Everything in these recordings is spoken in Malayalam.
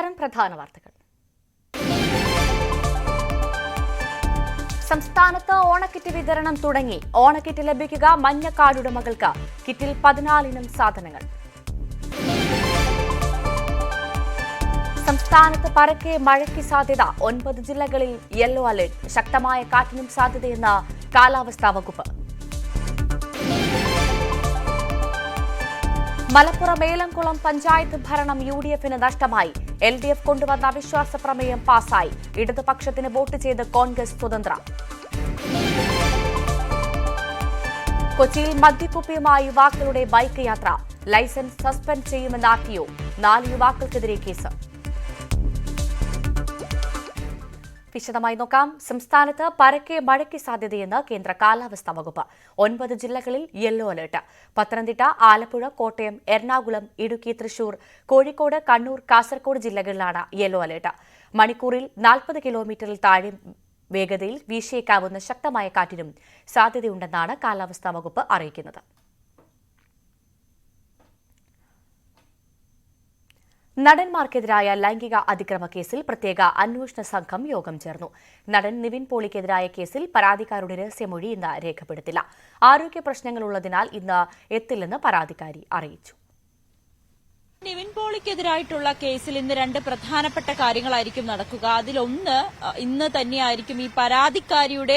നമസ്കാരം പ്രധാന വാർത്തകൾ. സംസ്ഥാനത്ത് ഓണക്കിറ്റ് വിതരണം തുടങ്ങി. ഓണക്കിറ്റ് ലഭിക്കുക മഞ്ഞ കാർഡുടമകൾക്ക് കിറ്റിൽ പതിനാലിനം സാധനങ്ങൾ. സംസ്ഥാനത്ത് പരക്കെ മഴയ്ക്ക് സാധ്യത. ഒൻപത് ജില്ലകളിൽ യെല്ലോ അലർട്ട്. ശക്തമായ കാറ്റിനും സാധ്യതയെന്ന് കാലാവസ്ഥാ വകുപ്പ്. മലപ്പുറം ഏലംകുളം പഞ്ചായത്ത് ഭരണം യു ഡി എഫിന് നഷ്ടമായി. എൽ ഡി എഫ് കൊണ്ടുവന്ന അവിശ്വാസ പ്രമേയം പാസായി. ഇടതുപക്ഷത്തിന് വോട്ട് ചെയ്ത് കോൺഗ്രസ് സ്വതന്ത്ര. കൊച്ചിയിൽ മദ്യക്കുപ്പിയുമായി യുവാക്കളുടെ ബൈക്ക് യാത്ര. ലൈസൻസ് സസ്പെൻഡ് ചെയ്യുമെന്ന് ആർ നാല് യുവാക്കൾക്കെതിരെ കേസ്. വിശദമായി നോക്കാം. സംസ്ഥാനത്ത് പരക്കെ മഴയ്ക്ക് സാധ്യതയെന്ന് കേന്ദ്ര കാലാവസ്ഥാ വകുപ്പ്. ഒൻപത് ജില്ലകളിൽ യെല്ലോ അലർട്ട്. പത്തനംതിട്ട ആലപ്പുഴ കോട്ടയം എറണാകുളം ഇടുക്കി തൃശൂർ കോഴിക്കോട് കണ്ണൂർ കാസർഗോഡ് ജില്ലകളിലാണ് യെല്ലോ അലർട്ട്. മണിക്കൂറിൽ നാൽപ്പത് കിലോമീറ്ററിൽ താഴെ വേഗതയിൽ വീശിയേക്കാവുന്ന ശക്തമായ കാറ്റിനും സാധ്യതയുണ്ടെന്നാണ് കാലാവസ്ഥാ വകുപ്പ് അറിയിക്കുന്നത്. നടന്മാർക്കെതിരായ ലൈംഗിക അതിക്രമ കേസിൽ പ്രത്യേക അന്വേഷണ സംഘം യോഗം ചേർന്നു. നടൻ നിവിൻ പോളിക്കെതിരായ കേസിൽ പരാതിക്കാരുടെ രഹസ്യമൊഴി ഇന്ന് രേഖപ്പെടുത്തില്ല. ആരോഗ്യ പ്രശ്നങ്ങളുള്ളതിനാൽ ഇന്ന് എത്തില്ലെന്ന് പരാതിക്കാരി അറിയിച്ചു. നിവിൻ പോളിക്കെതിരായിട്ടുള്ള കേസിൽ ഇന്ന് രണ്ട് പ്രധാനപ്പെട്ട കാര്യങ്ങളായിരിക്കും നടക്കുക. അതിലൊന്ന് ഇന്ന് തന്നെയായിരിക്കും ഈ പരാതിക്കാരിയുടെ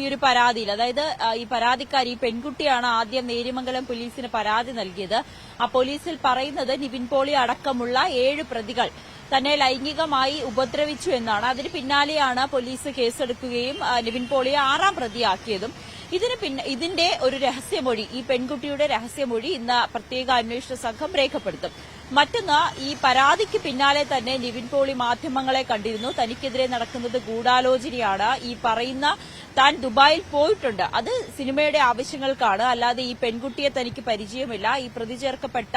ഈ ഒരു പരാതിയിൽ. അതായത് ഈ പരാതിക്കാരി ഈ പെൺകുട്ടിയാണ് ആദ്യം നേരിമംഗലം പോലീസിന് പരാതി നൽകിയത്. ആ പോലീസിൽ പറയുന്നത് നിവിൻ പോളി അടക്കമുള്ള ഏഴ് പ്രതികൾ തന്നെ ലൈംഗികമായി ഉപദ്രവിച്ചു എന്നാണ്. അതിന് പിന്നാലെയാണ് പോലീസ് കേസെടുക്കുകയും നിവിൻ പോളിയെ ആറാം പ്രതിയാക്കിയതും. ഇതിന് പിന്നെ ഇതിന്റെ ഒരു രഹസ്യമൊഴി ഈ പെൺകുട്ടിയുടെ രഹസ്യമൊഴി ഇന്ന് പ്രത്യേക അന്വേഷണ സംഘം രേഖപ്പെടുത്തും. മറ്റൊന്ന് ഈ പരാതിക്ക് പിന്നാലെ തന്നെ നിവിൻ പോളി മാധ്യമങ്ങളെ കണ്ടിരുന്നു. തനിക്കെതിരെ നടക്കുന്നത് ഗൂഢാലോചനയാണ്. ഈ പറയുന്ന താൻ ദുബായിൽ പോയിട്ടുണ്ട്. അത് സിനിമയുടെ ആവശ്യങ്ങൾക്കാണ്. അല്ലാതെ ഈ പെൺകുട്ടിയെ തനിക്ക് പരിചയമില്ല. ഈ പ്രതി ചേർക്കപ്പെട്ട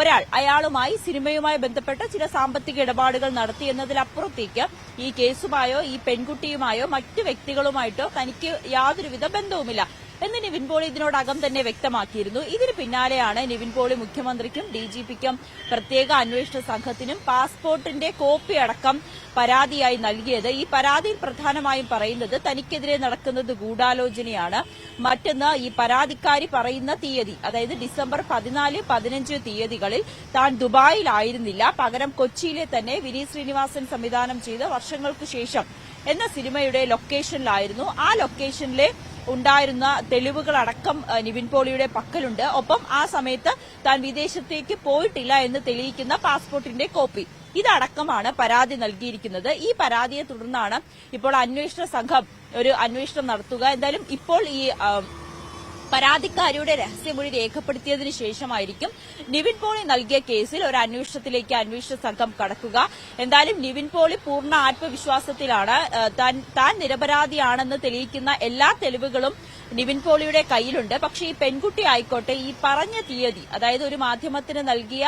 ഒരാൾ അയാളുമായി സിനിമയുമായി ബന്ധപ്പെട്ട ചില സാമ്പത്തിക ഇടപാടുകൾ നടത്തി എന്നതിലപ്പുറത്തേക്ക് ഈ കേസുമായോ ഈ പെൺകുട്ടിയുമായോ മറ്റു വ്യക്തികളുമായിട്ടോ തനിക്ക് യാതൊരുവിധ ബന്ധവുമില്ല. എന്ന് നിവിൻ പോളി ഇതിനോടകം തന്നെ വ്യക്തമാക്കിയിരുന്നു. ഇതിന് പിന്നാലെയാണ് നിവിൻ പോളി മുഖ്യമന്ത്രിക്കും ഡിജിപിക്കും പ്രത്യേക അന്വേഷണ സംഘത്തിനും പാസ്പോർട്ടിന്റെ കോപ്പി അടക്കം പരാതിയായി നൽകിയത്. ഈ പരാതിയിൽ പ്രധാനമായും പറയുന്നത് തനിക്കെതിരെ നടക്കുന്നത് ഗൂഢാലോചനയാണ്. മറ്റൊന്ന് ഈ പരാതിക്കാരി പറയുന്ന തീയതി അതായത് ഡിസംബർ പതിനാല് പതിനഞ്ച് തീയതികളിൽ താൻ ദുബായിലായിരുന്നില്ല. പകരം കൊച്ചിയിലെ തന്നെ വിനീത് ശ്രീനിവാസൻ സംവിധാനം ചെയ്ത വർഷങ്ങൾക്ക് ശേഷം എന്ന സിനിമയുടെ ലൊക്കേഷനിലായിരുന്നു. ആ ലൊക്കേഷനിലെ ഉണ്ടായിരുന്ന തെളിവുകളടക്കം നിവിൻ പോളിയുടെ പക്കലുണ്ട്. ഒപ്പം ആ സമയത്ത് താൻ വിദേശത്തേക്ക് പോയിട്ടില്ല എന്ന് തെളിയിക്കുന്ന പാസ്പോർട്ടിന്റെ കോപ്പി. ഇതടക്കമാണ് പരാതി നൽകിയിരിക്കുന്നത്. ഈ പരാതിയെ തുടർന്നാണ് ഇപ്പോൾ അന്വേഷണ സംഘം ഒരു അന്വേഷണം നടത്തുക. എന്തായാലും ഇപ്പോൾ ഈ പരാതിക്കാരിയുടെ രഹസ്യമൊഴി രേഖപ്പെടുത്തിയതിന് ശേഷമായിരിക്കും നിവിൻ പോളി നൽകിയ കേസിൽ ഒരു അന്വേഷണത്തിലേക്ക് അന്വേഷണ സംഘം കടക്കുക. എന്തായാലും നിവിൻ പോളി പൂർണ ആത്മവിശ്വാസത്തിലാണ് താൻ നിരപരാധിയാണെന്ന് തെളിയിക്കുന്ന എല്ലാ തെളിവുകളും നിവിൻ പോളിയുടെ കയ്യിലുണ്ട്. പക്ഷേ ഈ പെൺകുട്ടി ആയിക്കോട്ടെ ഈ പറഞ്ഞ തീയതി അതായത് ഒരു മാധ്യമത്തിന് നൽകിയ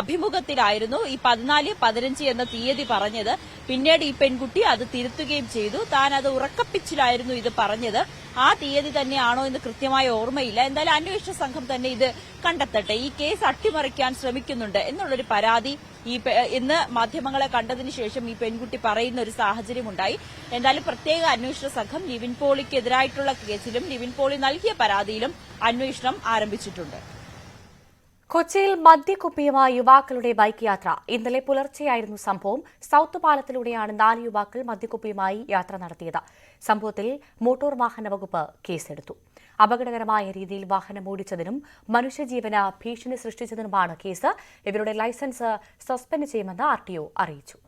അഭിമുഖത്തിലായിരുന്നു ഈ പതിനാല് പതിനഞ്ച് എന്ന തീയതി പറഞ്ഞത്. പിന്നീട് ഈ പെൺകുട്ടി അത് തിരുത്തുകയും ചെയ്തു. താൻ അത് ഉറക്കപ്പിച്ചിലായിരുന്നു ഇത് പറഞ്ഞത്. ആ തീയതി തന്നെയാണോ എന്ന് കൃത്യമായ ഓർമ്മയില്ല. എന്തായാലും അന്വേഷണ സംഘം തന്നെ ഇത് കണ്ടെത്തട്ടെ. ഈ കേസ് അട്ടിമറിക്കാൻ ശ്രമിക്കുന്നുണ്ട് എന്നുള്ളൊരു പരാതി ഈ ഇന്ന് മാധ്യമങ്ങളെ കണ്ടതിന് ശേഷം ഈ പെൺകുട്ടി പറയുന്ന ഒരു സാഹചര്യമുണ്ടായി. എന്തായാലും പ്രത്യേക അന്വേഷണ സംഘം ലിവിൻ പോളിക്കെതിരായിട്ടുള്ള കേസിലും ലിവിൻ പോളി നൽകിയ പരാതിയിലും അന്വേഷണം ആരംഭിച്ചിട്ടുണ്ട്. കൊച്ചിയിൽ മദ്യക്കുപ്പിയുമായി യുവാക്കളുടെ ബൈക്ക് യാത്ര. ഇന്നലെ പുലർച്ചെയായിരുന്നു സംഭവം. സൌത്ത് പാലത്തിലൂടെയാണ് നാല് യുവാക്കൾ മദ്യക്കുപ്പിയുമായി യാത്ര നടത്തിയത്. സംഭവത്തിൽ മോട്ടോർ വാഹന വകുപ്പ് കേസെടുത്തു. അപകടകരമായ രീതിയിൽ വാഹനം ഓടിച്ചതിനും മനുഷ്യജീവന് ഭീഷണി സൃഷ്ടിച്ചതിനുമാണ് കേസ്. ഇവരുടെ ലൈസൻസ് സസ്പെൻഡ് ചെയ്യുമെന്ന് ആർ അറിയിച്ചു.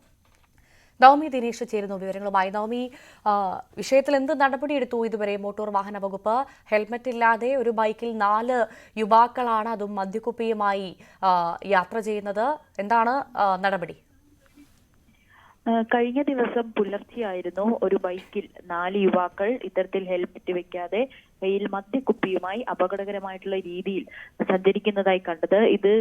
നവമി ദിനേശ് ചേരുന്നു വിവരങ്ങളുമായി. നവമി വിഷയത്തിൽ എന്ത് നടപടിയെടുത്തു? ഇതുവരെ മോട്ടോർ വാഹന വകുപ്പ് ഹെൽമറ്റ് ഇല്ലാതെ ഒരു ബൈക്കിൽ നാല് യുവാക്കളാണ് അതും മദ്യക്കുപ്പിയുമായി യാത്ര ചെയ്യുന്നത്. എന്താണ് നടപടി? കഴിഞ്ഞ ദിവസം പുലർച്ചെയായിരുന്നു ഒരു ബൈക്കിൽ നാല് യുവാക്കൾ ഇത്തരത്തിൽ ഹെൽമെറ്റ് വെക്കാതെ കയ്യിൽ മദ്യക്കുപ്പിയുമായി അപകടകരമായിട്ടുള്ള രീതിയിൽ സഞ്ചരിക്കുന്നതായി കണ്ടത്. ഇത്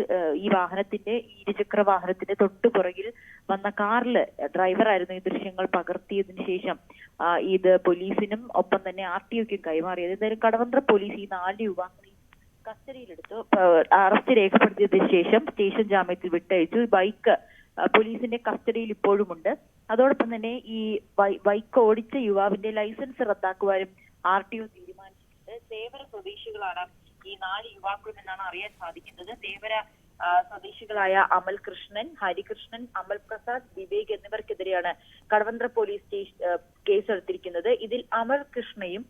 ഈ വാഹനത്തിന്റെ ഇരുചക്ര വാഹനത്തിന്റെ തൊട്ടു പുറകിൽ വന്ന കാറിൽ ഡ്രൈവറായിരുന്നു ഈ ദൃശ്യങ്ങൾ പകർത്തിയതിനു ശേഷം. ഇത് പോലീസിനും ഒപ്പം തന്നെ ആർ ടി ഒക്കും കൈമാറിയത്. എന്തായാലും കടവന്ത്ര പോലീസ് ഈ നാല് യുവാക്കളെ കസ്റ്റഡിയിലെടുത്തു. അറസ്റ്റ് രേഖപ്പെടുത്തിയതിനു ശേഷം സ്റ്റേഷൻ ജാമ്യത്തിൽ വിട്ടയച്ചു. ബൈക്ക് പോലീസിന്റെ കസ്റ്റഡിയിൽ ഇപ്പോഴുമുണ്ട്. അതോടൊപ്പം തന്നെ ഈ ബൈക്ക് ഓടിച്ച യുവാവിന്റെ ലൈസൻസ് റദ്ദാക്കുവാനും ആർ ടി ഒ തീരുമാനിച്ചിട്ടുണ്ട്. തേവര സ്വദേശികളാണ് ഈ നാല് യുവാക്കളും എന്നാണ് അറിയാൻ സാധിക്കുന്നത്. തേവര സ്വദേശികളായ അമൽ കൃഷ്ണൻ ഹരികൃഷ്ണൻ അമൽ പ്രസാദ് വിവേക് എന്നിവർക്കെതിരെയാണ് കടവന്ത്ര പോലീസ് കേസെടുത്തിരിക്കുന്നത്. ഇതിൽ അമൽ കൃഷ്ണയും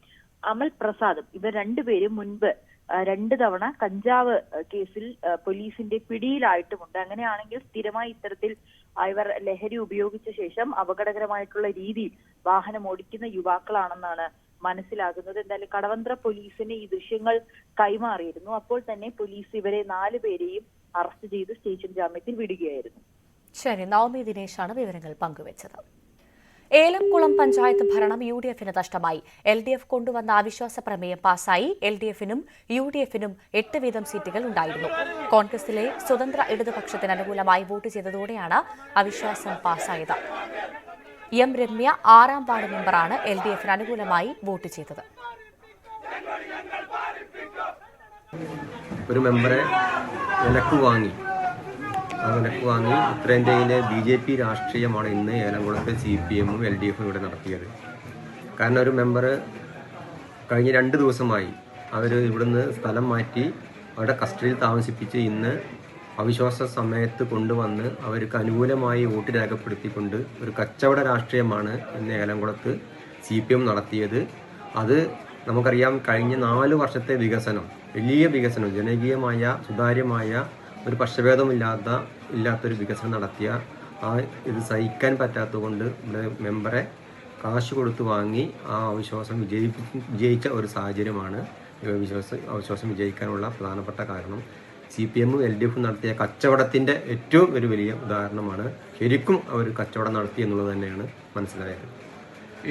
അമൽ പ്രസാദും ഇവർ രണ്ടുപേരും മുൻപ് രണ്ട് തവണ കഞ്ചാവ് കേസിൽ പോലീസിന്റെ പിടിയിലായിട്ടുമുണ്ട്. അങ്ങനെയാണെങ്കിൽ സ്ഥിരമായി ഇത്തരത്തിൽ ഇവർ ലഹരി ഉപയോഗിച്ച ശേഷം അപകടകരമായിട്ടുള്ള രീതിയിൽ വാഹനം ഓടിക്കുന്ന യുവാക്കളാണെന്നാണ് മനസ്സിലാകുന്നത്. എന്തായാലും കടവന്ത്ര പോലീസിന് ഈ ദൃശ്യങ്ങൾ കൈമാറിയിരുന്നു. അപ്പോൾ തന്നെ പോലീസ് ഇവരെ നാല് പേരെയും അറസ്റ്റ് ചെയ്ത് സ്റ്റേഷൻ ജാമ്യത്തിൽ വിടുകയായിരുന്നു. ശരി നവമി ദിനേശാണ് വിവരങ്ങൾ പങ്കുവച്ചത്. ഏലംകുളം പഞ്ചായത്ത് ഭരണം യു ഡി എഫിന് നഷ്ടമായി. എൽ ഡി എഫ് കൊണ്ടുവന്ന അവിശ്വാസ പ്രമേയം പാസായി എൽ ഡി എഫിനും യു ഡി എഫിനും എട്ട് വീതം സീറ്റുകൾ ഉണ്ടായിരുന്നു. കോൺഗ്രസിലെ സ്വതന്ത്ര ഇടതുപക്ഷത്തിന് അനുകൂലമായി വോട്ട് ചെയ്തതോടെയാണ് അവിശ്വാസം പാസായത് എം രമ്യ ആറാം വാർഡ് മെമ്പറാണ് എൽ ഡി എഫിന് അനുകൂലമായി വോട്ട് ചെയ്തത്. ഒരു മെമ്പറെ വാങ്ങി വിലക്ക് വാങ്ങി. ഉത്തരേന്ത്യയിലെ ബി ജെ പി രാഷ്ട്രീയമാണ് ഇന്ന് ഏലംകുളത്തെ സി പി എമ്മും എൽ ഡി എഫും ഇവിടെ നടത്തിയത്. കാരണം ഒരു മെമ്പർ കഴിഞ്ഞ രണ്ട് ദിവസമായി അവർ ഇവിടുന്ന് സ്ഥലം മാറ്റി അവരുടെ കസ്റ്റഡിയിൽ താമസിപ്പിച്ച് ഇന്ന് അവിശ്വാസ സമയത്ത് കൊണ്ടുവന്ന് അവർക്ക് അനുകൂലമായി വോട്ട് രേഖപ്പെടുത്തിക്കൊണ്ട് ഒരു കച്ചവട രാഷ്ട്രീയമാണ് ഇന്ന് ഏലംകുളത്ത് സി പി എം നടത്തിയത്. അത് നമുക്കറിയാം കഴിഞ്ഞ നാല് വർഷത്തെ വികസനം വലിയ വികസനം ജനകീയമായ സുതാര്യമായ ഒരു പക്ഷഭേദമില്ലാത്ത ഇല്ലാത്തൊരു വികസനം നടത്തിയ ആ ഇത് സഹിക്കാൻ പറ്റാത്തതുകൊണ്ട് ഇവിടെ മെമ്പറെ കാശ് കൊടുത്ത് വാങ്ങി ആ അവിശ്വാസം വിജയിപ്പി വിജയിച്ച ഒരു സാഹചര്യമാണ് വിശ്വാസം അവിശ്വാസം വിജയിക്കാനുള്ള പ്രധാനപ്പെട്ട കാരണം. സി പി എമ്മും എൽ ഡി എഫും നടത്തിയ കച്ചവടത്തിന്റെ ഏറ്റവും ഒരു വലിയ ഉദാഹരണമാണ് ശരിക്കും അവർ കച്ചവടം നടത്തി എന്നുള്ളത് തന്നെയാണ് മനസ്സിലായത്.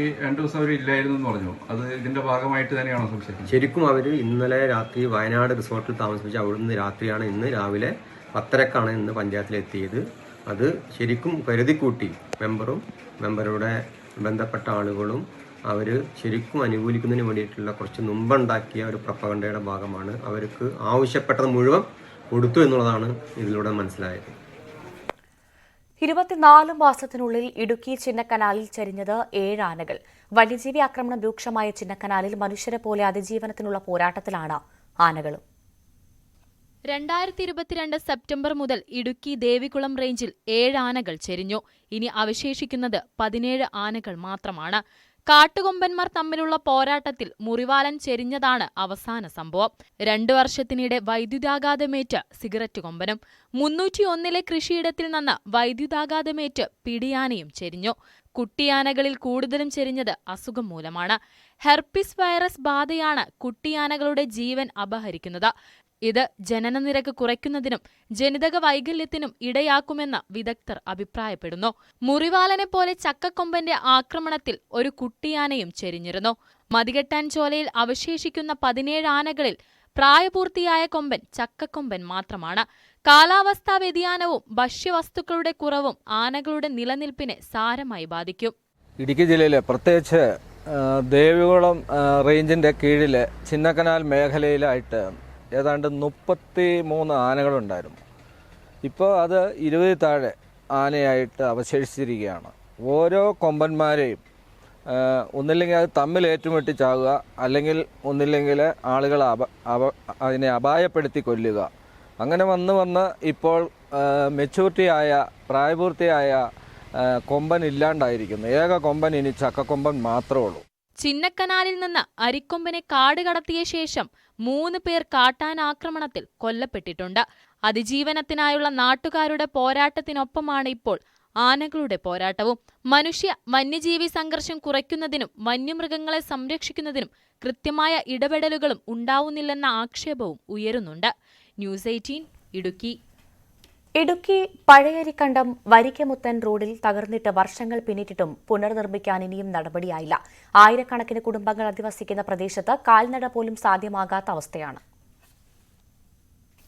ഈ രണ്ടു ദിവസം അവർ ഇല്ലായിരുന്നു എന്ന് പറഞ്ഞു. അത് ഇതിന്റെ ഭാഗമായിട്ട് തന്നെയാണോ സംശയം ശരിക്കും അവർ ഇന്നലെ രാത്രി വയനാട് റിസോർട്ടിൽ താമസിപ്പിച്ച് അവിടുന്ന് രാത്രിയാണ് ഇന്ന് രാവിലെ പത്തരക്കാണ് ഇന്ന് പഞ്ചായത്തിലെത്തിയത്. അത് ശരിക്കും കരുതിക്കൂട്ടി. മെമ്പറും മെമ്പറുടെ ബന്ധപ്പെട്ട ആളുകളും അവർ ശരിക്കും അനുകൂലിക്കുന്നതിന് വേണ്ടിയിട്ടുള്ള കുറച്ച് മുമ്പുണ്ടാക്കിയ ഒരു പ്രപ്പകണ്ടയുടെ ഭാഗമാണ് അവർക്ക് ആവശ്യപ്പെട്ടത് മുഴുവൻ കൊടുത്തു എന്നുള്ളതാണ് ഇതിലൂടെ മനസ്സിലായത്. ഇരുപത്തിനാല് മാസത്തിനുള്ളിൽ ഇടുക്കി ചിന്നക്കനാലിൽ ചരിഞ്ഞത് ഏഴ് ആനകൾ. വന്യജീവി ആക്രമണം രൂക്ഷമായ ചിന്നക്കനാലിൽ മനുഷ്യരെ പോലെ അതിജീവനത്തിനുള്ള പോരാട്ടത്തിലാണ് ആനകളും. രണ്ടായിരത്തി ഇരുപത്തിരണ്ട് സെപ്റ്റംബർ മുതൽ ഇടുക്കി ദേവികുളം റേഞ്ചിൽ ഏഴ് ആനകൾ ചെരിഞ്ഞു. ഇനി അവശേഷിക്കുന്നത് പതിനേഴ് ആനകൾ മാത്രമാണ്. കാട്ടുകൊമ്പന്മാർ തമ്മിലുള്ള പോരാട്ടത്തിൽ മുറിവാലൻ ചെരിഞ്ഞതാണ് അവസാന സംഭവം. രണ്ടു വർഷത്തിനിടെ വൈദ്യുതാഘാതമേറ്റ് സിഗരറ്റ് കൊമ്പനും മുന്നൂറ്റിയൊന്നിലെ കൃഷിയിടത്തിൽ നിന്ന് വൈദ്യുതാഘാതമേറ്റ് പിടിയാനയും ചെരിഞ്ഞു. കുട്ടിയാനകളിൽ കൂടുതലും ചെരിഞ്ഞത് അസുഖം മൂലമാണ്. ഹെർപ്പിസ് വൈറസ് ബാധയാണ് കുട്ടിയാനകളുടെ ജീവൻ അപഹരിക്കുന്നത്. ഇത് ജനന നിരക്ക് കുറയ്ക്കുന്നതിനും ജനിതക വൈകല്യത്തിനും ഇടയാക്കുമെന്ന് വിദഗ്ധർ അഭിപ്രായപ്പെടുന്നു. മുറിവാലനെ പോലെ ചക്കക്കൊമ്പന്റെ ആക്രമണത്തിൽ ഒരു കുട്ടിയാനയും ചെരിഞ്ഞിരുന്നു. മതികെട്ടാൻ ചോലയിൽ അവശേഷിക്കുന്ന പതിനേഴ് ആനകളിൽ പ്രായപൂർത്തിയായ കൊമ്പൻ ചക്കക്കൊമ്പൻ മാത്രമാണ്. കാലാവസ്ഥാ വ്യതിയാനവും ഭക്ഷ്യവസ്തുക്കളുടെ കുറവും ആനകളുടെ നിലനിൽപ്പിനെ സാരമായി ബാധിക്കും. ഇടുക്കി ജില്ലയിലെ പ്രത്യേകിച്ച് ദേവികുളം റേഞ്ചിന്റെ കീഴിൽ ചിന്നക്കനാൽ മേഖലയിലായിട്ട് ഏതാണ്ട് മുപ്പത്തി മൂന്ന് ആനകളുണ്ടായിരുന്നു. ഇപ്പോൾ അത് ഇരുപതിൽ താഴെ ആനയായിട്ട് അവശേഷിച്ചിരിക്കുകയാണ്. ഓരോ കൊമ്പന്മാരെയും ഒന്നില്ലെങ്കിൽ അത് തമ്മിൽ ഏറ്റുമുട്ടിച്ചാകുക അല്ലെങ്കിൽ ഒന്നില്ലെങ്കിൽ ആളുകൾ അപ അപ അതിനെ അപായപ്പെടുത്തി കൊല്ലുക. അങ്ങനെ വന്ന് വന്ന് ഇപ്പോൾ മെച്യൂരിറ്റിയായ പ്രായപൂർത്തിയായ കൊമ്പൻ ഇല്ലാണ്ടായിരിക്കുന്നു. ഏക കൊമ്പൻ ഇനി ചക്കക്കൊമ്പൻ മാത്രമേ ഉള്ളൂ. ചിന്നക്കനാലിൽ നിന്ന് അരിക്കൊമ്പനെ കാട് കടത്തിയ ശേഷം മൂന്ന് പേർ കാട്ടാൻ ആക്രമണത്തിൽ കൊല്ലപ്പെട്ടിട്ടുണ്ട്. അതിജീവനത്തിനായുള്ള നാട്ടുകാരുടെ പോരാട്ടത്തിനൊപ്പമാണ് ഇപ്പോൾ ആനകളുടെ പോരാട്ടവും. മനുഷ്യ വന്യജീവി സംഘർഷം കുറയ്ക്കുന്നതിനും വന്യമൃഗങ്ങളെ സംരക്ഷിക്കുന്നതിനും കൃത്യമായ ഇടപെടലുകളും ഉണ്ടാവുന്നില്ലെന്ന ആക്ഷേപവും ഉയരുന്നുണ്ട്. News eighteen Idukki. Idukki Pazhayarikkandam Varikkamuthan റോഡിൽ തകർന്നിട്ട് വർഷങ്ങൾ പിന്നിട്ടിട്ടും പുനർനിർമ്മിക്കാൻ ഇനിയും നടപടിയായില്ല. ആയിരക്കണക്കിന് കുടുംബങ്ങൾ അധിവസിക്കുന്ന പ്രദേശത്ത് കാൽനട പോലും സാധ്യമാകാത്ത അവസ്ഥയാണ്.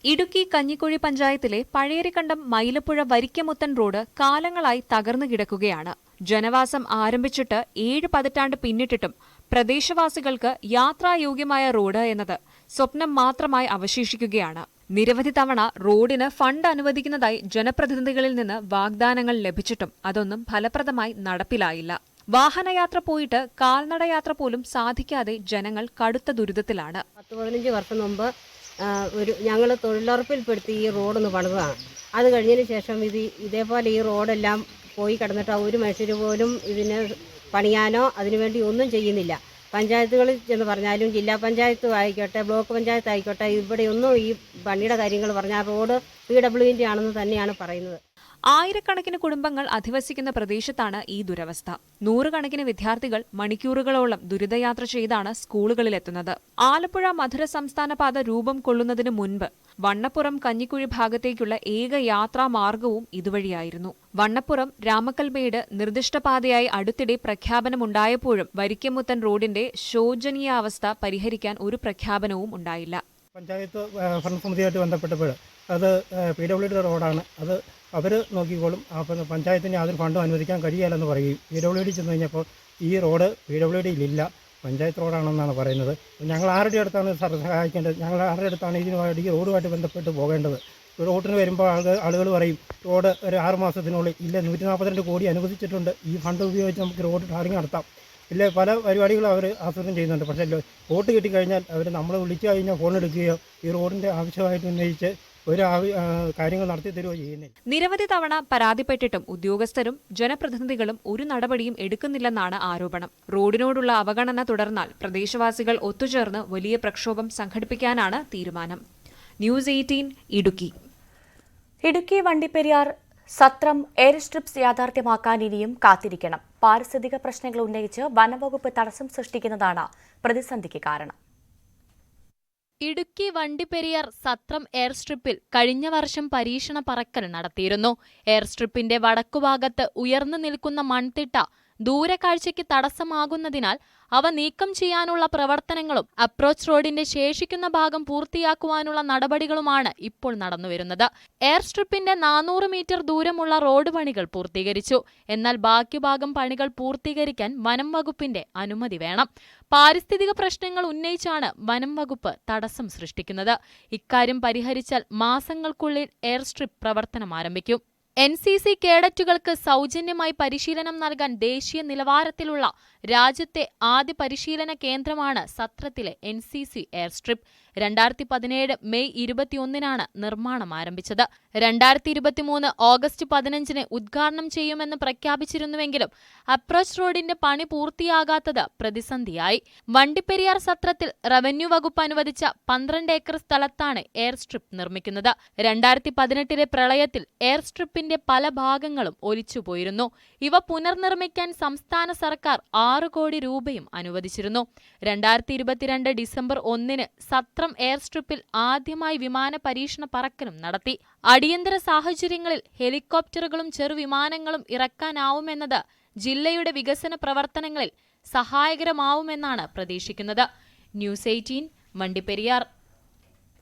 ഇടുക്കി കഞ്ഞിക്കുഴി പഞ്ചായത്തിലെ പഴയരിക്കണ്ടം മൈലപ്പുഴ വരിക്കമുത്തൻ റോഡ് കാലങ്ങളായി തകർന്നു കിടക്കുകയാണ്. ജനവാസം ആരംഭിച്ചിട്ട് ഏഴ് പതിറ്റാണ്ട് പിന്നിട്ടിട്ടും പ്രദേശവാസികൾക്ക് യാത്രായോഗ്യമായ റോഡ് എന്നത് സ്വപ്നം മാത്രമായി അവശേഷിക്കുകയാണ്. നിരവധി തവണ റോഡിന് ഫണ്ട് അനുവദിക്കുന്നതായി ജനപ്രതിനിധികളിൽ നിന്ന് വാഗ്ദാനങ്ങൾ ലഭിച്ചിട്ടും അതൊന്നും ഫലപ്രദമായി നടപ്പിലായില്ല. വാഹനയാത്ര പോയിട്ട് കാൽനടയാത്ര പോലും സാധിക്കാതെ ജനങ്ങൾ കടുത്ത ദുരിതത്തിലാണ്. പത്ത് പതിനഞ്ച് വർഷം മുമ്പ് ഒരു ഞങ്ങൾ തൊഴിലുറപ്പിൽപ്പെടുത്തി ഈ റോഡൊന്ന് പണിതാണ് അത് കഴിഞ്ഞതിന് ശേഷം ഇത് ഇതേപോലെ ഈ റോഡെല്ലാം പോയി കിടന്നിട്ട് ഒരു മനുഷ്യർ പോലും ഇതിന് പണിയാനോ അതിനുവേണ്ടി ഒന്നും ചെയ്യുന്നില്ല. പഞ്ചായത്തുകളിൽ ചെന്ന് പറഞ്ഞാലും ജില്ലാ പഞ്ചായത്ത് ആയിക്കോട്ടെ ബ്ലോക്ക് പഞ്ചായത്ത് ആയിക്കോട്ടെ ഇവിടെയൊന്നും ഈ പണിയുടെ കാര്യങ്ങൾ പറഞ്ഞാൽ റോഡ് പി ഡബ്ല്യുവിന്റെ ആണെന്ന് തന്നെയാണ് പറയുന്നത്. ആയിരക്കണക്കിന് കുടുംബങ്ങൾ അധിവസിക്കുന്ന പ്രദേശത്താണ് ഈ ദുരവസ്ഥ. നൂറുകണക്കിന് വിദ്യാർത്ഥികൾ മണിക്കൂറുകളോളം ദുരിതയാത്ര ചെയ്താണ് സ്കൂളുകളിലെത്തുന്നത്. ആലപ്പുഴ മധുര സംസ്ഥാന പാത രൂപം കൊള്ളുന്നതിന് മുൻപ് വണ്ണപ്പുറം കഞ്ഞിക്കുഴി ഭാഗത്തേക്കുള്ള ഏക യാത്രാ മാർഗവും ഇതുവഴിയായിരുന്നു. വണ്ണപ്പുറം രാമക്കൽമേട് നിർദ്ദിഷ്ടപാതയായി അടുത്തിടെ പ്രഖ്യാപനമുണ്ടായപ്പോഴും വരിക്കമുത്തൻ റോഡിന്റെ ശോചനീയാവസ്ഥ പരിഹരിക്കാൻ ഒരു പ്രഖ്യാപനവും ഉണ്ടായില്ല. പഞ്ചായത്ത് ഭരണസമിതിയായിട്ട് ബന്ധപ്പെട്ടപ്പോൾ അത് പി ഡബ്ല്യു ഡി റോഡാണ്. അത് അവർ നോക്കിക്കോളും. അപ്പം പഞ്ചായത്തിന് യാതൊരു ഫണ്ടും അനുവദിക്കാൻ കഴിയില്ലെന്ന് പറയും പി ഡബ്ല്യു ഡി ചെന്ന് കഴിഞ്ഞപ്പോൾ ഈ റോഡ് പി ഡബ്ല്യു ഡിയിലില്ല പഞ്ചായത്ത് റോഡാണെന്നാണ് പറയുന്നത്. ഞങ്ങൾ ആരുടെ അടുത്താണ് സർ സഹായിക്കേണ്ടത്? ഞങ്ങൾ ആരുടെ അടുത്താണ് ഇതിനുമായിട്ട് ഈ റോഡുമായിട്ട് ബന്ധപ്പെട്ട് പോകേണ്ടത്? റോഡിന് വരുമ്പോൾ ആളുകൾ ആളുകൾ പറയും റോഡ് ഒരു ആറ് മാസത്തിനുള്ളിൽ ഇല്ല നൂറ്റി നാൽപ്പത്തിരണ്ട് കോടി അനുവദിച്ചിട്ടുണ്ട്. ഈ ഫണ്ട് ഉപയോഗിച്ച് നമുക്ക് റോഡ് ടാറിങ് നടത്താം. ഇല്ല പല പരിപാടികളും അവർ ആസൂത്രണം ചെയ്യുന്നുണ്ട്. പക്ഷേ വോട്ട് കിട്ടിക്കഴിഞ്ഞാൽ അവർ നമ്മളെ വിളിച്ചു കഴിഞ്ഞാൽ ഫോൺ എടുക്കുകയോ ഈ റോഡിന്റെ ആവശ്യമായിട്ട് ഉന്നയിച്ച് ഒരു കാര്യങ്ങൾ നടത്തി തരുകയോ ചെയ്യുന്നില്ല. നിരവധി തവണ പരാതിപ്പെട്ടിട്ടും ഉദ്യോഗസ്ഥരും ജനപ്രതിനിധികളും ഒരു നടപടിയും എടുക്കുന്നില്ലെന്നാണ് ആരോപണം. റോഡിനോടുള്ള അവഗണന തുടർന്നാൽ പ്രദേശവാസികൾ ഒത്തുചേർന്ന് വലിയ പ്രക്ഷോഭം സംഘടിപ്പിക്കാനാണ് തീരുമാനം. News eighteen Idukki. Idukki Vandiperiyar Sathram air strips യാഥാർത്ഥ്യമാക്കാൻ ഇനിയും കാത്തിരിക്കണം. പാരിസ്ഥിതിക പ്രശ്നങ്ങൾ ഉന്നയിച്ച് വനംവകുപ്പ് തടസ്സം സൃഷ്ടിക്കുന്നതാണ് പ്രതിസന്ധിക്ക് കാരണം. ഇടുക്കി വണ്ടിപ്പെരിയാർ സത്രം എയർ സ്ട്രിപ്പിൽ കഴിഞ്ഞ വർഷം പരീക്ഷണ പറക്കൽ നടത്തിയിരുന്നു. എയർ സ്ട്രിപ്പിന്റെ വടക്കുഭാഗത്ത് ഉയർന്നു നിൽക്കുന്ന മൺതിട്ട ദൂരക്കാഴ്ചയ്ക്ക് തടസ്സമാകുന്നതിനാൽ അവ നീക്കം ചെയ്യാനുള്ള പ്രവർത്തനങ്ങളും അപ്രോച്ച് റോഡിന്റെ ശേഷിക്കുന്ന ഭാഗം പൂർത്തിയാക്കുവാനുള്ള നടപടികളുമാണ് ഇപ്പോൾ നടന്നുവരുന്നത്. എയർ സ്ട്രിപ്പിന്റെ നാനൂറ് മീറ്റർ ദൂരമുള്ള റോഡ് പണികൾ പൂർത്തീകരിച്ചു. എന്നാൽ ബാക്കി ഭാഗം പണികൾ പൂർത്തീകരിക്കാൻ വനം വകുപ്പിന്റെ അനുമതി വേണം. പാരിസ്ഥിതിക പ്രശ്നങ്ങൾ ഉന്നയിച്ചാണ് വനം വകുപ്പ് തടസ്സം സൃഷ്ടിക്കുന്നത്. ഇക്കാര്യം പരിഹരിച്ചാൽ മാസങ്ങൾക്കുള്ളിൽ എയർ സ്ട്രിപ്പ് പ്രവർത്തനം ആരംഭിക്കും. എൻ സി സി കേഡറ്റുകൾക്ക് സൗജന്യമായി പരിശീലനം നൽകാൻ ദേശീയ നിലവാരത്തിലുള്ള രാജ്യത്തെ ആദ്യ പരിശീലന കേന്ദ്രമാണ് സത്രത്തിലെ N C C air strip രണ്ടായിരത്തി പതിനേഴ് മെയ് ഇരുപത്തിയൊന്നിനാണ് നിർമ്മാണം ആരംഭിച്ചത്. രണ്ടായിരത്തി ഇരുപത്തിമൂന്ന് ഓഗസ്റ്റ് പതിനഞ്ചിന് ഉദ്ഘാടനം ചെയ്യുമെന്ന് പ്രഖ്യാപിച്ചിരുന്നുവെങ്കിലും അപ്രോച്ച് റോഡിന്റെ പണി പൂർത്തിയാകാത്തത് പ്രതിസന്ധിയായി. വണ്ടിപ്പെരിയാർ സത്രത്തിൽ റവന്യൂ വകുപ്പ് അനുവദിച്ച പന്ത്രണ്ട് ഏക്കർ സ്ഥലത്താണ് എയർ സ്ട്രിപ്പ് നിർമ്മിക്കുന്നത്. രണ്ടായിരത്തി പതിനെട്ടിലെ പ്രളയത്തിൽ എയർ സ്ട്രിപ്പിന്റെ പല ഭാഗങ്ങളും ഒലിച്ചുപോയിരുന്നു. ഇവ പുനർനിർമ്മിക്കാൻ സംസ്ഥാന സർക്കാർ ആറ് കോടി രൂപയും അനുവദിച്ചിരുന്നു. രണ്ടായിരത്തി ഇരുപത്തിരണ്ട് ഡിസംബർ ഒന്നിന് സത്രം എയർ സ്ട്രിപ്പിൽ ആദ്യമായി വിമാന പരീക്ഷണ പറക്കലും നടത്തി. അടിയന്തര സാഹചര്യങ്ങളിൽ ഹെലികോപ്റ്ററുകളും ചെറുവിമാനങ്ങളും ഇറക്കാനാവുമെന്നത് ജില്ലയുടെ വികസന പ്രവർത്തനങ്ങളിൽ സഹായകരമാവുമെന്നാണ് പ്രതീക്ഷിക്കുന്നത്. News eighteen Mandiperiyar.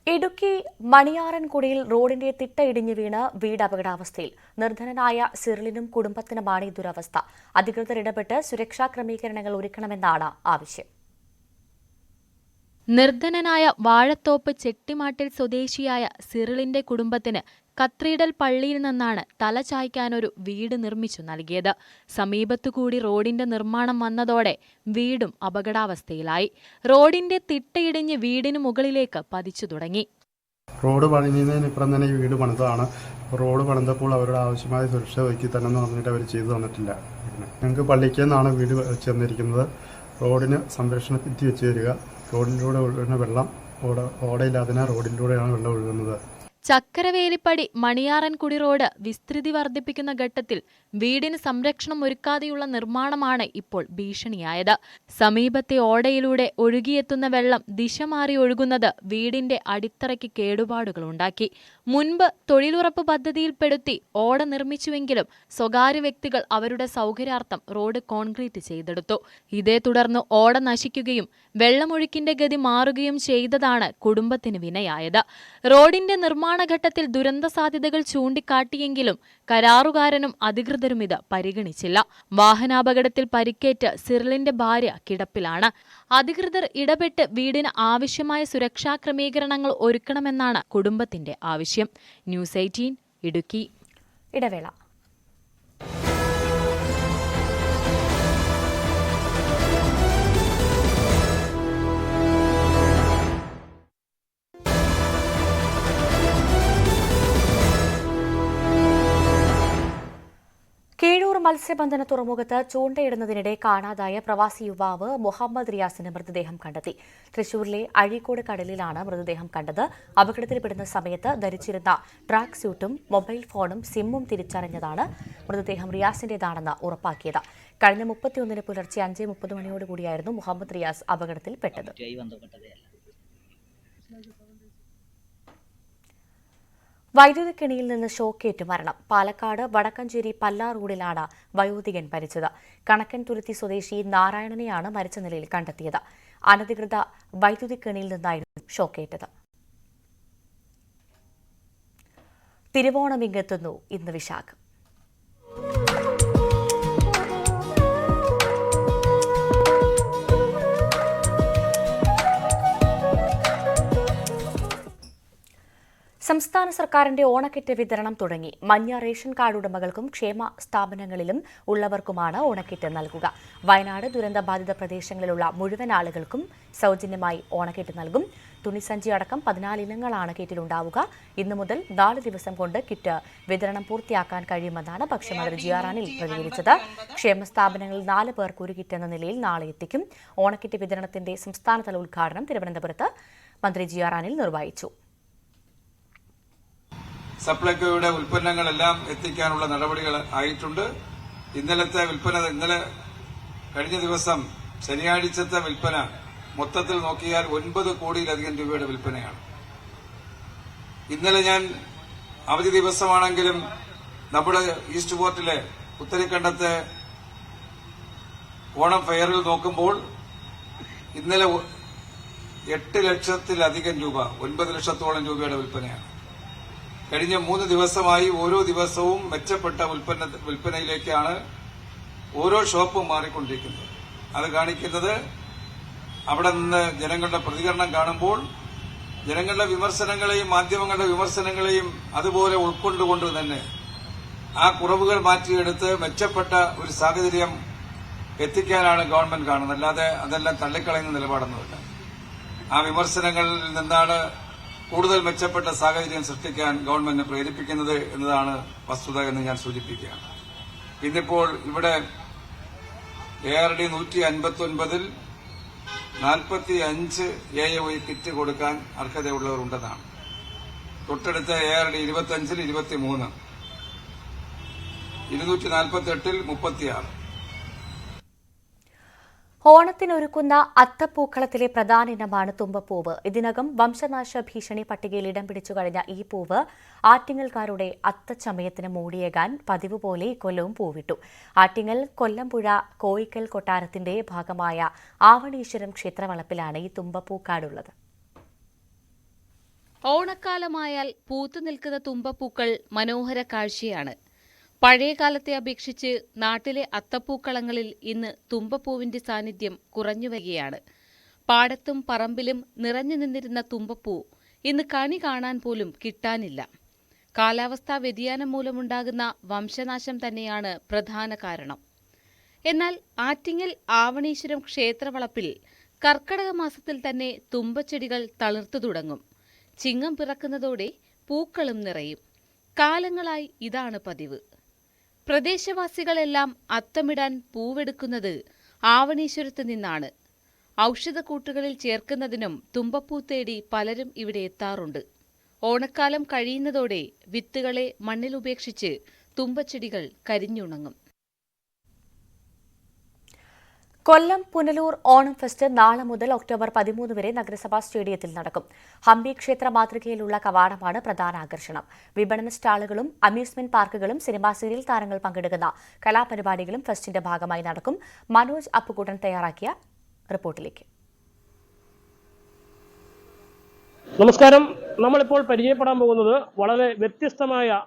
ഇടുക്കി മണിയാറൻകുടിയിൽ റോഡിന്റെ തിട്ടയിടിഞ്ഞു വീണ് വീട് അപകടാവസ്ഥയിൽ. നിർധനനായ സിറിലിനും കുടുംബത്തിനുമാണ് ഈ ദുരവസ്ഥ അധികൃതർ ഇടപെട്ട് സുരക്ഷാ ക്രമീകരണങ്ങൾ ഒരുക്കണമെന്നാണ് ആവശ്യം. നിർധനനായ വാഴത്തോപ്പ് ചെട്ടിമാട്ടിൽ സ്വദേശിയായ സിറിളിന്റെ കുടുംബത്തിന് കത്രീഡൽ പള്ളിയിൽ നിന്നാണ് തല ചായ്ക്കാനൊരു വീട് നിർമ്മിച്ചു നൽകിയത്. സമീപത്തുകൂടി റോഡിന്റെ നിർമ്മാണം വന്നതോടെ വീടും അപകടാവസ്ഥയിലായി. റോഡിന്റെ തിട്ടയിടിഞ്ഞ് വീടിന് മുകളിലേക്ക് പതിച്ചു തുടങ്ങി. റോഡ് പണിയുന്നതിന് ഇപ്പുറം തന്നെ ഈ വീട് പണിതാണ് റോഡ് പണിതപ്പോൾ അവരുടെ ആവശ്യമായ സുരക്ഷ ഒരുക്കി തന്നെന്ന് പറഞ്ഞിട്ട് അവർ ചെയ്തു തന്നിട്ടില്ല. ഞങ്ങൾക്ക് പള്ളിക്ക് നിന്നാണ് വീട് ചെന്നിരിക്കുന്നത്. റോഡിന് സംരക്ഷണ ഭിത്തി വെച്ച് തരിക. റോഡിലൂടെ ഒഴുകുന്ന വെള്ളം ഓട ഓടയില്ലാതിനാൽ റോഡിലൂടെയാണ് വെള്ളം ഒഴുകുന്നത്. ചക്കരവേലിപ്പടി മണിയാറൻകുടി റോഡ് വിസ്തൃതി വർദ്ധിപ്പിക്കുന്ന ഘട്ടത്തിൽ വീടിന് സംരക്ഷണം ഒരുക്കാതെയുള്ള നിർമ്മാണമാണ് ഇപ്പോൾ ഭീഷണിയായത്. സമീപത്തെ ഓടയിലൂടെ ഒഴുകിയെത്തുന്ന വെള്ളം ദിശ മാറി ഒഴുകുന്നത് വീടിന്റെ അടിത്തറയ്ക്ക് കേടുപാടുകളുണ്ടാക്കി. മുൻപ് തൊഴിലുറപ്പ് പദ്ധതിയിൽപ്പെടുത്തി ഓട നിർമ്മിച്ചുവെങ്കിലും സ്വകാര്യ വ്യക്തികൾ അവരുടെ സൗകര്യാർത്ഥം റോഡ് കോൺക്രീറ്റ് ചെയ്തെടുത്തു. ഇതേ തുടർന്ന് ഓട നശിക്കുകയും വെള്ളമൊഴുക്കിന്റെ ഗതി മാറുകയും ചെയ്തതാണ് കുടുംബത്തിന് വിനയായത്. റോഡിന്റെ നിർമ്മാണം നിർമ്മാണഘട്ടത്തിൽ ദുരന്ത സാധ്യതകൾ ചൂണ്ടിക്കാട്ടിയെങ്കിലും കരാറുകാരനും അധികൃതരും ഇത് പരിഗണിച്ചില്ല. വാഹനാപകടത്തിൽ പരിക്കേറ്റ് സിറിലിന്റെ ഭാര്യ കിടപ്പിലാണ്. അധികൃതർ ഇടപെട്ട് വീടിന് ആവശ്യമായ സുരക്ഷാ ക്രമീകരണങ്ങൾ ഒരുക്കണമെന്നാണ് കുടുംബത്തിന്റെ ആവശ്യം. News eighteen Idukki. ഇടവേള. കീഴൂർ മത്സ്യബന്ധന തുറമുഖത്ത് ചൂണ്ടയിടുന്നതിനിടെ കാണാതായ പ്രവാസി യുവാവ് മുഹമ്മദ് റിയാസിന്റെ മൃതദേഹം കണ്ടെത്തി. തൃശൂരിലെ അഴീക്കോട് കടലിലാണ് മൃതദേഹം കണ്ടത്. അപകടത്തിൽപ്പെടുന്ന സമയത്ത് ധരിച്ചിരുന്ന ട്രാക്ക് സ്യൂട്ടും മൊബൈൽ ഫോണും സിമ്മും തിരിച്ചറിഞ്ഞതാണ് മൃതദേഹം റിയാസിന്റേതാണെന്ന് ഉറപ്പാക്കിയത്. കഴിഞ്ഞ മുപ്പത്തിയൊന്നിന് പുലർച്ചെ അഞ്ച് മുപ്പത് മണിയോടുകൂടിയായിരുന്നു മുഹമ്മദ് റിയാസ് അപകടത്തിൽപ്പെട്ടത്. വൈദ്യുതി കെണിയിൽ നിന്ന് ഷോക്കേറ്റ് മരണം. പാലക്കാട് വടക്കഞ്ചേരി പല്ലാർ റോഡിലാണ് വയോധികൻ മരിച്ചത്. കണക്കൻ തുരുത്തി സ്വദേശി നാരായണനെയാണ് മരിച്ച നിലയിൽ കണ്ടെത്തിയത്. അനധികൃത വൈദ്യുതി കെണിയിൽ നിന്നായിരുന്നു ഷോക്കേറ്റത്. തിരുവോണം ഇങ്ങെത്തുന്നു ഇന്ന് വിശാഖം. സംസ്ഥാന സർക്കാരിന്റെ ഓണക്കിറ്റ് വിതരണം തുടങ്ങി. മഞ്ഞ റേഷൻ കാർഡ് ഉടമകൾക്കും ക്ഷേമ സ്ഥാപനങ്ങളിലും ഉള്ളവർക്കുമാണ് ഓണക്കിറ്റ് നൽകുക. വയനാട് ദുരന്തബാധിത പ്രദേശങ്ങളിലുള്ള മുഴുവൻ ആളുകൾക്കും സൗജന്യമായി ഓണക്കിറ്റ് നൽകും. തുണിസഞ്ചി അടക്കം പതിനാല് ഇനങ്ങളാണ് കിറ്റിലുണ്ടാവുക ഇന്നു മുതൽ നാല് ദിവസം കൊണ്ട് കിറ്റ് വിതരണം പൂർത്തിയാക്കാൻ കഴിയുമെന്നാണ് ഭക്ഷ്യമന്ത്രി ജിയാറാനിൽ പ്രതികരിച്ചത്. ക്ഷേമ സ്ഥാപനങ്ങളിൽ നാല് പേർക്ക് ഒരു കിറ്റ് എന്ന നിലയിൽ നാളെ എത്തിക്കും. ഓണക്കിറ്റ് വിതരണത്തിന്റെ സംസ്ഥാനതല ഉദ്ഘാടനം തിരുവനന്തപുരത്ത് മന്ത്രി ജിയാറാനിൽ നിർവഹിച്ചു. സപ്ലൈകോയുടെ ഉൽപ്പന്നങ്ങളെല്ലാം എത്തിക്കാനുള്ള നടപടികൾ ആയിട്ടുണ്ട്. ഇന്നലത്തെ വിൽപ്പന ഇന്നലെ കഴിഞ്ഞ ദിവസം ശനിയാഴ്ചത്തെ വിൽപ്പന മൊത്തത്തിൽ നോക്കിയാൽ ഒൻപത് കോടിയിലധികം രൂപയുടെ വിൽപ്പനയാണ്. ഇന്നലെ ഞാൻ അവധി ദിവസമാണെങ്കിലും നമ്മുടെ ഈസ്റ്റ് പോർട്ടിലെ ഉത്തരക്കണ്ടത്തെ ഓണം ഫെയറിൽ നോക്കുമ്പോൾ ഇന്നലെ എട്ട് ലക്ഷത്തിലധികം രൂപ ഒൻപത് ലക്ഷത്തോളം രൂപയുടെ വിൽപ്പനയാണ്. കഴിഞ്ഞ മൂന്ന് ദിവസമായി ഓരോ ദിവസവും മെച്ചപ്പെട്ട ഉൽപ്പന്ന വിൽപ്പനയിലേക്കാണ് ഓരോ ഷോപ്പും മാറിക്കൊണ്ടിരിക്കുന്നത്. അത് കാണിക്കുന്നത് അവിടെ നിന്ന് ജനങ്ങളുടെ പ്രതികരണം കാണുമ്പോൾ ജനങ്ങളുടെ വിമർശനങ്ങളെയും മാധ്യമങ്ങളുടെ വിമർശനങ്ങളെയും അതുപോലെ ഉൾക്കൊണ്ടുകൊണ്ട് തന്നെ ആ കുറവുകൾ മാറ്റിയെടുത്ത് മെച്ചപ്പെട്ട ഒരു സാഹചര്യം എത്തിക്കാനാണ് ഗവൺമെന്റ് കാണുന്നത്. അല്ലാതെ അതെല്ലാം തള്ളിക്കളയുന്ന നിലപാടൊന്നുമില്ല. ആ വിമർശനങ്ങളിൽ നിന്നാണ് കൂടുതൽ മെച്ചപ്പെട്ട സാഹചര്യം സൃഷ്ടിക്കാൻ ഗവൺമെന്റ് പ്രേരിപ്പിക്കുന്നത് എന്നതാണ് വസ്തുത എന്ന് ഞാൻ സൂചിപ്പിക്കുകയാണ്. ഇന്നിപ്പോൾ ഇവിടെ എ ആർ ഡി നൂറ്റി അൻപത്തി ഒൻപതിൽ നാൽപ്പത്തി അഞ്ച് എ എ ഒ കിറ്റ് കൊടുക്കാൻ അർഹതയുള്ളവരുണ്ടെന്നാണ്. തൊട്ടടുത്ത എ ആർ ഡി ഇരുപത്തി അഞ്ചിൽ ഇരുപത്തിമൂന്ന്. ഇരുന്നൂറ്റി നാൽപ്പത്തി എട്ടിൽ മുപ്പത്തിയാറ്. ഓണത്തിനൊരുക്കുന്ന അത്തപ്പൂക്കളത്തിലെ പ്രധാന ഇനമാണ് തുമ്പപ്പൂവ്. ഇതിനകം വംശനാശ ഭീഷണി പട്ടികയിൽ ഇടം പിടിച്ചു കഴിഞ്ഞ ഈ പൂവ് ആറ്റിങ്ങൽക്കാരുടെ അത്തച്ചമയത്തിന് മൂടിയേകാൻ പതിവ് പോലെ ഇക്കൊല്ലവും പൂവിട്ടു. ആറ്റിങ്ങൽ കൊല്ലംപുഴ കോയിക്കൽ കൊട്ടാരത്തിന്റെ ഭാഗമായ ആവണീശ്വരം ക്ഷേത്രവളപ്പിലാണ് ഈ തുമ്പപ്പൂക്കാടുള്ളത്. ഓണക്കാലമായാൽ പൂത്തു നിൽക്കുന്ന തുമ്പപ്പൂക്കൾ മനോഹര കാഴ്ചയാണ്. പഴയ കാലത്തെ അപേക്ഷിച്ച് നാട്ടിലെ അത്തപ്പൂക്കളങ്ങളിൽ ഇന്ന് തുമ്പപ്പൂവിന്റെ സാന്നിധ്യം കുറഞ്ഞു വരികയാണ്. പാടത്തും പറമ്പിലും നിറഞ്ഞു നിന്നിരുന്ന തുമ്പപ്പൂ ഇന്ന് കണി കാണാൻ പോലും കിട്ടാനില്ല. കാലാവസ്ഥാ വ്യതിയാനം മൂലമുണ്ടാകുന്ന വംശനാശം തന്നെയാണ് പ്രധാന കാരണം. എന്നാൽ ആറ്റിങ്ങൽ ആവണീശ്വരം ക്ഷേത്രവളപ്പിൽ കർക്കടക മാസത്തിൽ തന്നെ തുമ്പച്ചെടികൾ തളിർത്തു തുടങ്ങും. ചിങ്ങം പിറക്കുന്നതോടെ പൂക്കളും നിറയും. കാലങ്ങളായി ഇതാണ് പതിവ്. പ്രദേശവാസികളെല്ലാം അത്തമിടാൻ പൂവെടുക്കുന്നത് ആവണീശ്വരത്ത് നിന്നാണ്. ഔഷധക്കൂട്ടുകളിൽ ചേർക്കുന്നതിനും തുമ്പപ്പൂ തേടി പലരും ഇവിടെ എത്താറുണ്ട്. ഓണക്കാലം കഴിയുന്നതോടെ വിത്തുകളെ മണ്ണിൽ ഉപേക്ഷിച്ച് തുമ്പച്ചെടികൾ കരിഞ്ഞുണങ്ങും. കൊല്ലം പുനലൂർ ഓണം ഫെസ്റ്റ് നാളെ മുതൽ ഒക്ടോബർ പതിമൂന്ന് വരെ നഗരസഭാ സ്റ്റേഡിയത്തിൽ നടക്കും. ഹംപി ക്ഷേത്ര മാതൃകയിലുള്ള കവാടമാണ് പ്രധാന ആകർഷണം. വിപണന സ്റ്റാളുകളും അമ്യൂസ്മെന്റ് പാർക്കുകളും സിനിമാ സീരിയൽ താരങ്ങൾ പങ്കെടുക്കുന്ന കലാപരിപാടികളും ഫെസ്റ്റിന്റെ ഭാഗമായി നടക്കും. മനോജ് അപ്പുകൂട്ടൻ തയ്യാറാക്കിയ റിപ്പോർട്ടിലേക്ക്. നമസ്കാരം. നമ്മളിപ്പോൾ പരിചയപ്പെടാൻ പോകുന്നത് വളരെ വ്യത്യസ്തമായ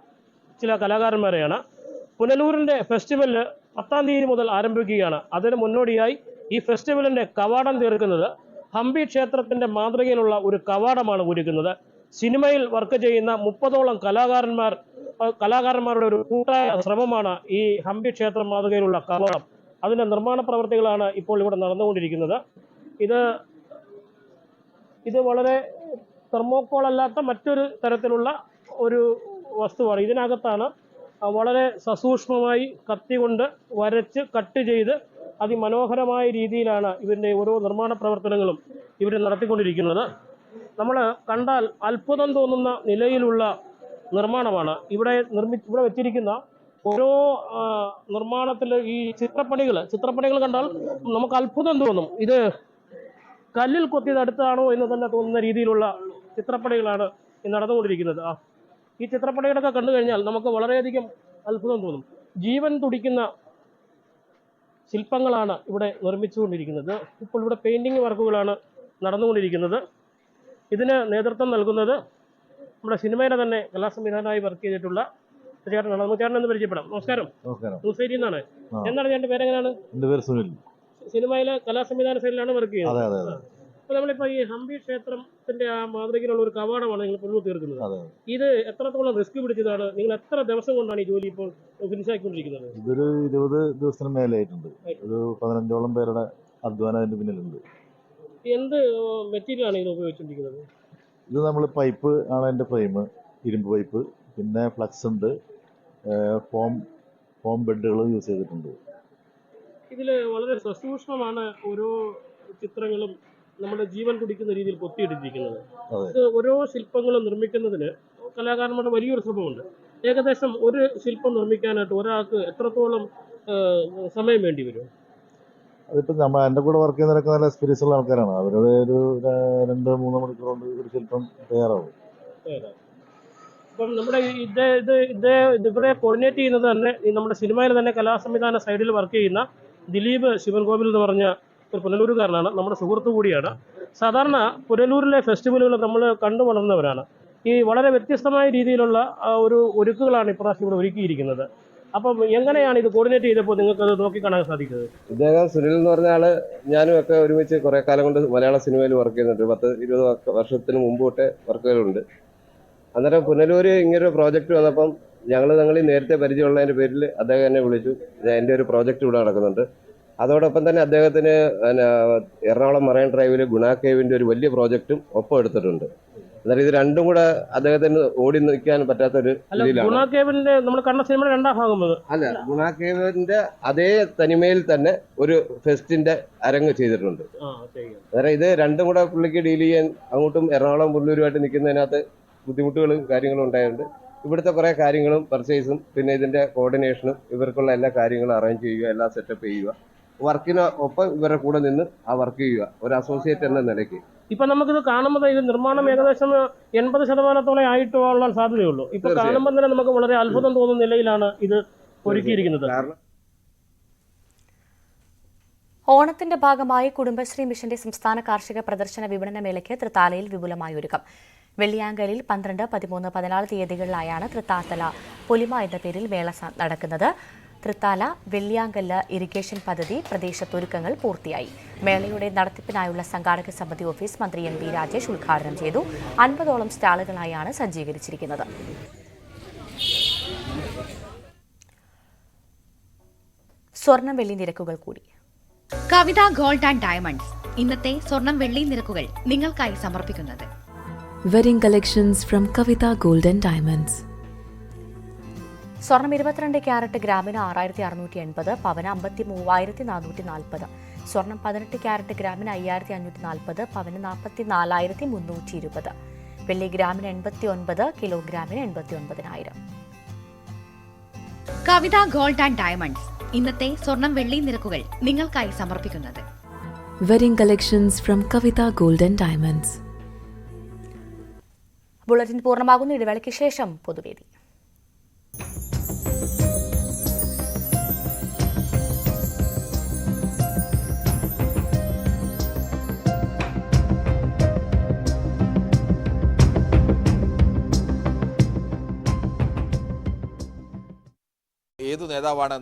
ചില കലാകാരന്മാരെയാണ്. പുനലൂരിന്റെ ഫെസ്റ്റിവൽ പത്താം തീയതി മുതൽ ആരംഭിക്കുകയാണ്. അതിന് മുന്നോടിയായി ഈ ഫെസ്റ്റിവലിന്റെ കവാടം തീർക്കുന്നത് ഹംപി ക്ഷേത്രത്തിന്റെ മാതൃകയിലുള്ള ഒരു കവാടമാണ് ഒരുക്കുന്നത്. സിനിമയിൽ വർക്ക് ചെയ്യുന്ന മുപ്പതോളം കലാകാരന്മാർ കലാകാരന്മാരുടെ ഒരു കൂട്ടായ ശ്രമമാണ് ഈ ഹംപി ക്ഷേത്രം മാതൃകയിലുള്ള കവാടം. അതിന്റെ നിർമ്മാണ പ്രവർത്തികളാണ് ഇപ്പോൾ ഇവിടെ നടന്നുകൊണ്ടിരിക്കുന്നത്. ഇത് ഇത് വളരെ തെർമോക്കോൾ അല്ലാത്ത മറ്റൊരു തരത്തിലുള്ള ഒരു വസ്തുവാണ്. ഇതിനകത്താണ് വളരെ സസൂക്ഷ്മമായി കത്തി കൊണ്ട് വരച്ച് കട്ട് ചെയ്ത് അതിമനോഹരമായ രീതിയിലാണ് ഇവരുടെ ഓരോ നിർമ്മാണ പ്രവർത്തനങ്ങളും ഇവർ നടത്തിക്കൊണ്ടിരിക്കുന്നത്. നമ്മൾ കണ്ടാൽ അത്ഭുതം തോന്നുന്ന നിലയിലുള്ള നിർമ്മാണമാണ്. ഇവിടെ നിർമ്മി ഇവിടെ വെച്ചിരിക്കുന്ന ഓരോ നിർമ്മാണത്തിലെ ഈ ചിത്രപ്പണികൾ ചിത്രപ്പണികൾ കണ്ടാൽ നമുക്ക് അത്ഭുതം തോന്നും. ഇത് കല്ലിൽ കൊത്തിയത് അടുത്താണോ എന്ന് തന്നെ തോന്നുന്ന രീതിയിലുള്ള ചിത്രപ്പണികളാണ് നടന്നുകൊണ്ടിരിക്കുന്നത്. ആ ഈ ചിത്രപ്പണികളൊക്കെ കണ്ടു കഴിഞ്ഞാൽ നമുക്ക് വളരെയധികം അത്ഭുതം തോന്നും. ജീവൻ തുടിക്കുന്ന ശില്പങ്ങളാണ് ഇവിടെ നിർമ്മിച്ചുകൊണ്ടിരിക്കുന്നത്. ഇപ്പോൾ ഇവിടെ പെയിന്റിങ് വർക്കുകളാണ് നടന്നുകൊണ്ടിരിക്കുന്നത്. ഇതിന് നേതൃത്വം നൽകുന്നത് നമ്മുടെ സിനിമയുടെ തന്നെ കലാസംവിധാനമായി വർക്ക് ചെയ്തിട്ടുള്ള ചേട്ടനാണ് നമുക്ക് ചേട്ടൻ എന്ന് പരിചയപ്പെടാം. നമസ്കാരം. നമസ്കാരം. എന്നാണ്. എന്താണ് ചേട്ടന്റെ പേരെങ്ങനെയാണ്? എന്റെ പേര് സുനിൽ. സിനിമയിലെ കലാസംവിധാന സൈഡിലാണ് വർക്ക് ചെയ്യുന്നത്. അതെ നമ്മളിപ്പോ ഈ ഹംപി ക്ഷേത്രത്തിന്റെ ആ മാതൃകയിലുള്ള ഒരു കവാടമാണ് നിങ്ങൾ പുള്ളു തീർക്കുന്നത്. ഇത് എത്രത്തോളം റിസ്ക് പിടിച്ചതാണ്? നിങ്ങൾ എത്ര ദിവസം കൊണ്ടാണ് ഈ ജോലി ഇപ്പോൾ ഫിനിഷ് ആക്കിക്കൊണ്ടിരിക്കുന്നത് ഇതൊരു ഇരുപത് ദിവസത്തിന് മേലെയായിട്ടുണ്ട് ഒരു പതിനഞ്ചോളം പേരുടെ അധ്വാനം അതിന്റെ പിന്നിലുണ്ട്. എന്ത് മെറ്റീരിയൽ ആണ് ഇത് ഉപയോഗിച്ചുകൊണ്ടിരിക്കുന്നത് ഇത് നമ്മൾ പൈപ്പ് ആണ് അതിന്റെ ഫ്രെയിം ഇരുമ്പ് പൈപ്പ് പിന്നെ ഫ്ലക്സ് ഉണ്ട്. ഫോം ഫോം ബെഡുകൾ യൂസ് ചെയ്തിട്ടുണ്ട്. ഇതിൽ വളരെ സസൂക്ഷ്മമാണ് ഓരോ ചിത്രങ്ങളും നമ്മുടെ ജീവൻ കുടിക്കുന്ന രീതിയിൽ കൊത്തിയിട്ടിരിക്കുന്നത്. ഇത് ഓരോ ശില്പങ്ങളും നിർമ്മിക്കുന്നതിന് കലാകാരന്മാരുടെ വലിയൊരു ശ്രമമുണ്ട്. ഏകദേശം ഒരു ശില്പം നിർമ്മിക്കാനായിട്ട് ഒരാൾക്ക് എത്രത്തോളം സമയം വേണ്ടി വരും? അതിപ്പോൾ നമ്മൾ എന്റെ കൂടെ വർക്ക് ചെയ്യുന്നവരൊക്കെ നല്ല എക്സ്പീരിയൻസ് ഉള്ള ആൾക്കാരാണ്. അവരുടെ ഒരു രണ്ട് മൂന്ന് മണിക്കൂർ കൊണ്ട് ഒരു ശില്പം തയ്യാറാവും? അപ്പം നമ്മുടെ ഇത് ഇത് ഇത് ഇവരെ കോർഡിനേറ്റ് ചെയ്യുന്നത് തന്നെ നമ്മുടെ സിനിമയിൽ തന്നെ കലാസംവിധാന സൈഡിൽ വർക്ക് ചെയ്യുന്ന ദിലീപ് ശിവൻകോവിൽ എന്ന് പറഞ്ഞ ഒരു പുനലൂരുകാരനാണ് നമ്മുടെ സുഹൃത്തു കൂടിയാണ്. സാധാരണ പുനലൂരിലെ ഫെസ്റ്റിവലുകൾ നമ്മൾ കണ്ടു വളർന്നവരാണ്. ഈ വളരെ വ്യത്യസ്തമായ രീതിയിലുള്ള ഒരു ഒരുക്കുകളാണ് ഇപ്രാവശ്യം ഇവിടെ ഒരുക്കിയിരിക്കുന്നത്. അപ്പം എങ്ങനെയാണ് ഇത് കോർഡിനേറ്റ് ചെയ്തപ്പോൾ നിങ്ങൾക്ക് അത് നോക്കിക്കാണാൻ സാധിക്കുന്നത്? ഇദ്ദേഹം സുനിൽ എന്ന് പറഞ്ഞ ആൾ ഞാനും ഒക്കെ ഒരുമിച്ച് കുറെ കാലം കൊണ്ട് മലയാള സിനിമയിൽ വർക്ക് ചെയ്യുന്നുണ്ട്. പത്ത് ഇരുപത് വർഷത്തിന് മുമ്പ് തൊട്ടേ വർക്കുകളുണ്ട് അന്നേരം പുനലൂര് ഇങ്ങനൊരു പ്രോജക്റ്റ് വന്നപ്പം ഞങ്ങൾ ഞങ്ങൾ നേരത്തെ പരിചയമുള്ളതിന്റെ പേരിൽ അദ്ദേഹം എന്നെ വിളിച്ചു. "ദേ എന്റെ ഒരു പ്രോജക്റ്റ് ഇവിടെ നടക്കുന്നുണ്ട്. അതോടൊപ്പം തന്നെ അദ്ദേഹത്തിന് എറണാകുളം മറൈൻ ഡ്രൈവിൽ ഗുണ കേവിന്റെ ഒരു വലിയ പ്രോജക്റ്റും ഒപ്പം എടുത്തിട്ടുണ്ട്. എന്നാലും ഇത് രണ്ടും കൂടെ അദ്ദേഹത്തിന് ഓടി നിൽക്കാൻ ഗുണാക്കേവിന്റെ രണ്ടാം ഭാഗം അല്ല ഗുണ കേവിന്റെ അതേ തനിമയിൽ തന്നെ ഒരു ഫെസ്റ്റിന്റെ അരങ്ങ് ചെയ്തിട്ടുണ്ട്. അന്നേരം ഇത് രണ്ടും കൂടെ പുള്ളിക്ക് ഡീൽ ചെയ്യാൻ അങ്ങോട്ടും എറണാകുളം പുല്ലൂരുമായിട്ട് നിൽക്കുന്നതിനകത്ത് ബുദ്ധിമുട്ടുകളും കാര്യങ്ങളും ഉണ്ടായതുകൊണ്ട് ഇവിടുത്തെ കുറേ കാര്യങ്ങളും പർച്ചേസും പിന്നെ ഇതിന്റെ കോർഡിനേഷനും ഇവർക്കുള്ള എല്ലാ കാര്യങ്ങളും അറേഞ്ച് ചെയ്യുക എല്ലാം സെറ്റപ്പ് ചെയ്യുക. വർക്കിന് ഒപ്പം ഇവരുടെ കൂടെ നിന്ന് ആ വർക്ക് ചെയ്യുക ഒരു അസോസിയേറ്റ് എന്ന നിലയ്ക്ക്. ഇപ്പൊ നമുക്കിത് കാണുമ്പോൾ ഇത് നിർമ്മാണം ഏകദേശം എൺപത് ശതമാനത്തോളം ആയിട്ടുള്ള സാധ്യതയുള്ളൂ. ഇപ്പൊ. കാണുമ്പോൾ തന്നെ നമുക്ക് വളരെ അത്ഭുതം തോന്നുന്ന നിലയിലാണ് ഇത് ഒരുക്കിയിരിക്കുന്നത്. ഓണത്തിന്റെ ഭാഗമായി കുടുംബശ്രീ മിഷന്റെ സംസ്ഥാന കാർഷിക പ്രദർശന വിപണന മേളയ്ക്ക് തൃത്താലയിൽ വിപുലമായ ഒരുക്കം. വെള്ളിയാങ്കലിൽ പന്ത്രണ്ട് പതിമൂന്ന് പതിനാല് തീയതികളിലായാണ് തൃത്താത്തല പൊലിമ എന്ന പേരിൽ മേള നടക്കുന്നത്. തൃത്താല വെള്ളിയാങ്കല്ല് ഇറിഗേഷൻ പദ്ധതി പ്രദേശത്തൊരുക്കങ്ങൾ പൂർത്തിയായി. മേളയുടെ നടത്തിപ്പിനായുള്ള സംഘാടക സമിതി ഓഫീസ് മന്ത്രി എം പി രാജേഷ് ഉദ്ഘാടനം ചെയ്തു. അൻപതോളം സ്റ്റാളുകളായാണ് സജ്ജീകരിച്ചിരിക്കുന്നത്. സ്വർണം വെള്ളി നിരക്കുകൾ കൂടി. Kavitha gold and diamonds. ഇന്നത്തെ സ്വർണം വെള്ളി നിരക്കുകൾ നിങ്ങൾക്കായി സമർപ്പിക്കുന്നത്. Wedding collections from Kavitha gold and Diamonds. സ്വർണം ഇരുപത്തിരണ്ട് ക്യാരറ്റ് ഗ്രാമിന് ആറായിരത്തി അറുന്നൂറ്റി എൺപത് പവന് അമ്പത്തി മൂവായിരത്തി നാനൂറ്റി നാൽപ്പത് സ്വർണം പതിനെട്ട് ക്യാരറ്റ് ഗ്രാമിന് അയ്യായിരത്തി അഞ്ഞൂറ്റി നാൽപ്പത് പവന് നാൽപ്പത്തി നാലായിരത്തി മുന്നൂറ്റി ഇരുപത് വെള്ളി ഗ്രാമിന് എൺപത്തി ഒൻപത് കിലോഗ്രാമിന് എൺപത്തി ഒൻപതിനായിരം കവിത ഗോൾഡ് ആൻഡ് ഡയമണ്ട്സ്. ഇന്നത്തെ സ്വർണം വെള്ളി നിരക്കുകൾ നിങ്ങൾക്കായി സമർപ്പിക്കുന്നത്. Wedding collections from Kavitha golden diamonds bulletin പൂർണമാകുന്ന ഇടവേളയ്ക്ക് ശേഷം പൊതുവേദി. ഏതു നേതാവാണ്